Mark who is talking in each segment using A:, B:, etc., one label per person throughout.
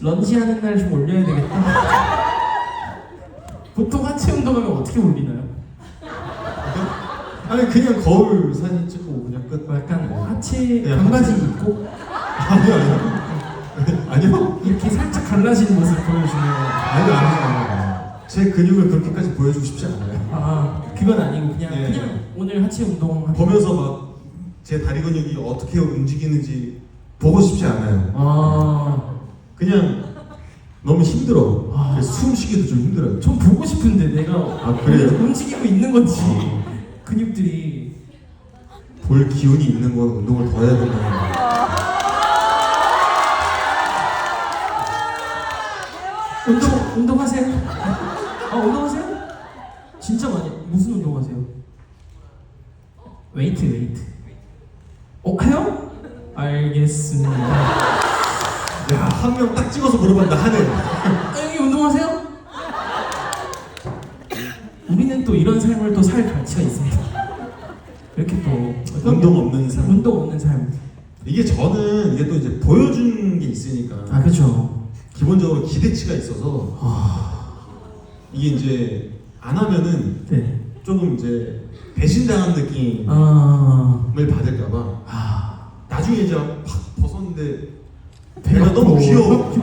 A: 런지하는 날 좀 올려야 되겠다. 보통 하체 운동하면 어떻게 올리나요?
B: 아니 그냥 거울 사진 찍고 그냥 끝.
A: 뭐 약간 하체
B: 네,
A: 반바지
B: 하체.
A: 입고
B: 아니요 아니요. 아니요.
A: 이렇게 살짝 갈라진 모습 보여주면
B: 아니요 아니요 아니요. 제 근육을 그렇게까지 보여주고 싶지 않아요.
A: 아 그건 아니고 그냥
B: 예.
A: 그냥 오늘 하체 운동 한-
B: 보면서 막 제 다리 근육이 어떻게 움직이는지 보고 싶지 않아요.
A: 아,
B: 그냥 너무 힘들어.
A: 아.
B: 그래서 숨 쉬기도 좀 힘들어요.
A: 좀 보고 싶은데 내가
B: 아, 그래요?
A: 움직이고 있는 건지
B: 어.
A: 근육들이
B: 볼 기운이 있는 건 운동을 더 해야 된다.
A: 운동 운동하세요? 아 운동하세요? 진짜 많이 무슨 운동하세요? 웨이트 웨이트. 어 해요? 알겠습니다.
B: 야, 한명 딱 찍어서 물어봤다 하네.
A: 아, 여기 운동하세요? 우리는 또 이런 삶을 또 살 가치가 있습니다. 이렇게 또
B: 운동 없는 삶.
A: 운동 없는 삶.
B: 이게 저는 이게 또 이제 보여주는 게 있으니까
A: 아 그렇죠.
B: 기본적으로 기대치가 있어서 이게 이제 안 하면은
A: 네.
B: 조금 이제 배신당한 느낌을
A: 아,
B: 받을까봐
A: 아
B: 나중에 이제 팍 벗었는데 배가 너무 귀여워.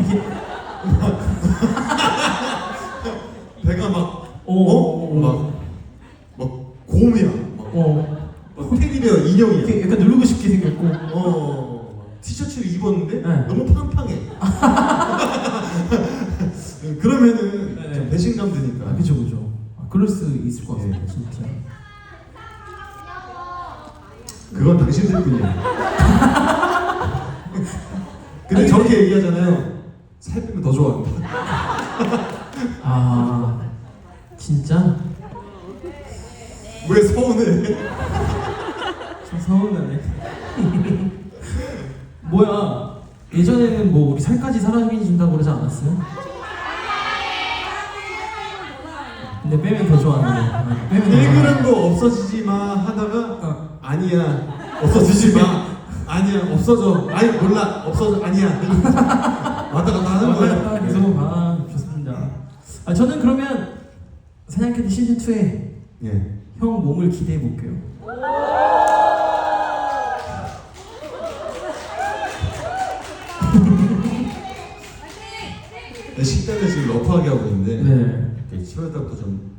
B: 배가 막
A: 어,
B: 어?
A: 어,
B: 막, 막 곰이야. 막,
A: 어.
B: 막 테디베어 인형이야.
A: 이렇게 약간 누르고 싶게 생겼고.
B: 어, 막 티셔츠를 입었는데
A: 네.
B: 너무 팡팡해. 그러면은
A: 네.
B: 좀 배신감 드니까.
A: 아 그죠 그죠. 아, 그럴 수 있을 것 같습니다 진짜.
B: 그건 당신들 뿐이야. 근데
A: 아니,
B: 저렇게 얘기하잖아요. 살 빼면 더 좋아.
A: 아 진짜
B: 왜 서운해?
A: 좀 서운하네. 뭐야 예전에는 뭐 우리 살까지 사라진다고 그러지 않았어요? 근데 빼면 더 좋아하네. 아, 빼면 더 좋아.
B: 1g도 없어지지 마 하다가
A: 어.
B: 아니야 없어지지 마 아니야 없어져 아니 몰라 없어져 아니야 왔다 갔다 하는
A: 갔다
B: 거야
A: 계속 아 좋습니다. 아 저는 그러면 사냥캐디 시즌 2에
B: 예.
A: 형 몸을 기대해 볼게요.
B: 네, 식단을 지금 러프하게 하고 있는데
A: 네.
B: 7월 달부터 좀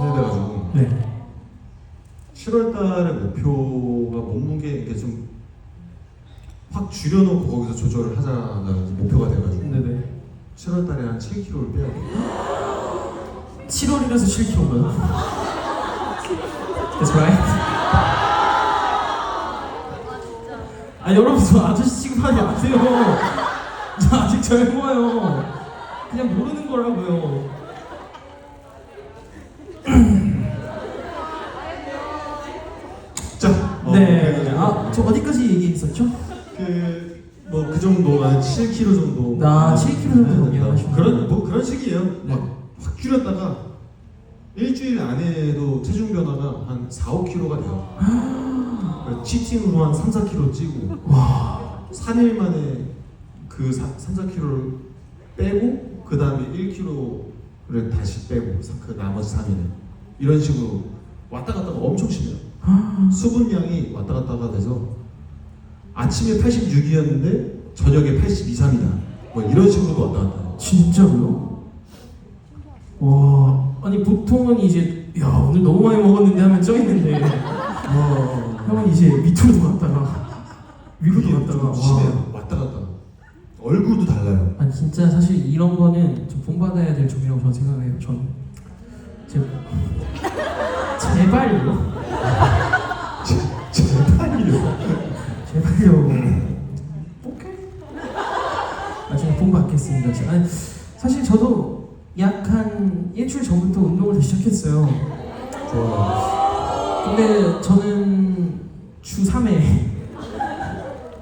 B: 해야 돼가지고
A: 네.
B: 7월 달의 목표가 몸무게 이렇게 좀 확 줄여놓고 거기서 조절을 이제 목표가 돼가지고
A: 네네.
B: 7월 달에 한 7kg를 빼야 돼
A: 7월이라서 7kg인가요? That's right. 아 여러분 저 아저씨 취급하지 마세요. 저 아직 젊어요. 그냥 모르는 거라고요.
B: 자, 어,
A: 네.
B: 그래가지고
A: 아 저 어디까지 얘기했었죠?
B: 그, 뭐, 그 정도, 한 7kg 정도.
A: 아, 7kg 정도 얘기하시구나.
B: 그런, 뭐, 그런 식이에요.
A: 네.
B: 막, 확 줄였다가, 일주일 안에도 체중 변화가 한 4, 5kg가 돼요. 그래서 치팅으로 한 3, 4kg 찌고,
A: 와.
B: 3일 만에 그 3, 4kg를 빼고, 그 다음에 1kg를 다시 빼고, 그 나머지 3일은. 이런 식으로 왔다 갔다가 엄청 심해요. 수분량이 왔다 갔다가 돼서 아침에 86이었는데 저녁에 82, 3이다. 뭐 이런 식으로도 왔다 갔다 해요.
A: 진짜로요? 와. 아니 보통은 이제 야 오늘 너무 많이 먹었는데 하면 쪄 있는데 와 형은 이제 밑으로도 갔다가 위로도 갔다가
B: 좀
A: 와.
B: 심해요. 왔다 갔다. 얼굴도 달라요.
A: 아니 진짜 사실 이런 거는 좀 본받아야 될 점이라고 저는 생각해요. 저는 제 제발요.
B: 제발요.
A: 오케이. 나중에 본 받겠습니다. 저- 아니 사실 저도 약 한 일주일 전부터 운동을 다시 시작했어요.
B: 좋아요.
A: 근데 저는 주 3회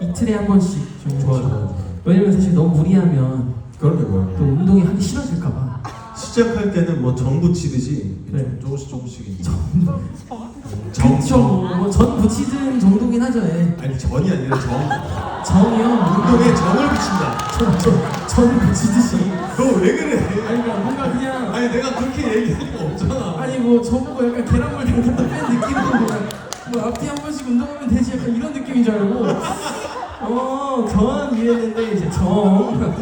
A: 이틀에 한 번씩 정도
B: 좋아요. 좋아요.
A: 왜냐면 사실 너무 무리하면
B: 그럼요.
A: 또 운동이 하기 싫어질까봐
B: 시작할 때는 뭐정 붙이듯이
A: 네.
B: 조금씩 조금씩 이제
A: 정, 전 붙이든 정도긴 하죠. 예.
B: 아니 전이 아니라 정
A: 정이요.
B: 운동에 정을 붙인다.
A: 전, 전, 전 붙이듯이.
B: 너 왜 그래?
A: 아니 그러니까 뭔가 그냥
B: 아니 내가 그렇게 얘기할 리가 없잖아.
A: 아니 뭐 저보고 약간 계란물 담갔다 뺀 느낌으로 뭐, 뭐 앞뒤 한 번씩 운동하면 되지 약간 이런 느낌인 줄 알고 어전 이해했는데 이제 정.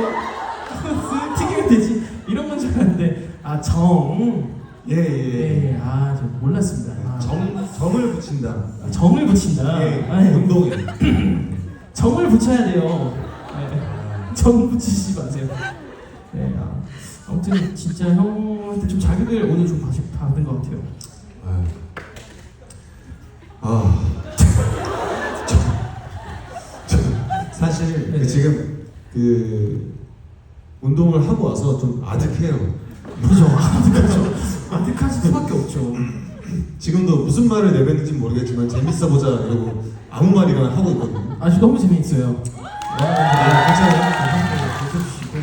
A: 뭐쓱 튀기면 되지 이런 건 줄 알았는데 아 정.
B: 예 예.
A: 예, 아, 저 몰랐습니다. 아,
B: 정 정을 붙인다.
A: 정을 붙인다.
B: 예.
A: 아, 예.
B: 운동에.
A: 정을 붙여야 돼요. 네. 정 붙이지 마세요. 네, 아, 아무튼 진짜 형한테 좀 자극을 오늘 좀 받- 받은 것 같아요.
B: 아유. 아. 저, 저, 사실
A: 네.
B: 그 지금 그 운동을 하고 와서 좀 아득해요.
A: 그죠? 아득하죠. 아득하실 수밖에 없죠.
B: 지금도 무슨 말을 내뱉는지 모르겠지만 재밌어 보자 이러고 아무 말이나 하고 있거든요.
A: 아주 너무 재미있어요.
B: 아,
A: 와, 괜찮아요. 웃어주시고.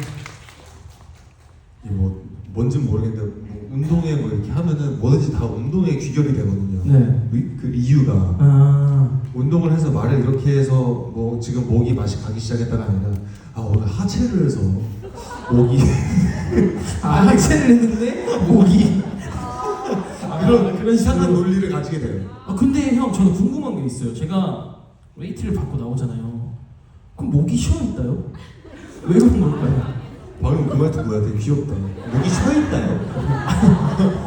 B: 이게 뭐 뭔진 모르겠는데 뭐 운동에 뭐 이렇게 하면은 뭐든지 다 운동의 귀결이 되거든요.
A: 네.
B: 의- 그 이유가
A: 아,
B: 운동을 해서 말을 이렇게 해서 뭐 지금 목이 맛이 가기 시작했다가 아니라 아 오늘 하체를 해서 목이
A: 아 학생을 했는데 목이. 아,
B: 그런
A: 그런
B: 이상한
A: 식으로.
B: 논리를 가지게 돼요.
A: 아 근데 형 저는 궁금한 게 있어요. 제가 웨이트를 받고 나오잖아요. 그럼 목이 쉬어 있다요? 왜 그런 걸까요?
B: 방금 그 말도 뭐야 되게 귀엽다. 목이 쉬어 있다요.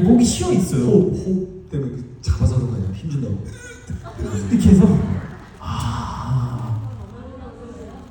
A: 목이 쉬어 있어요.
B: 호흡 호흡 때문에 그 잡아서 그런 거 아니야 힘준다고.
A: 이렇게 해서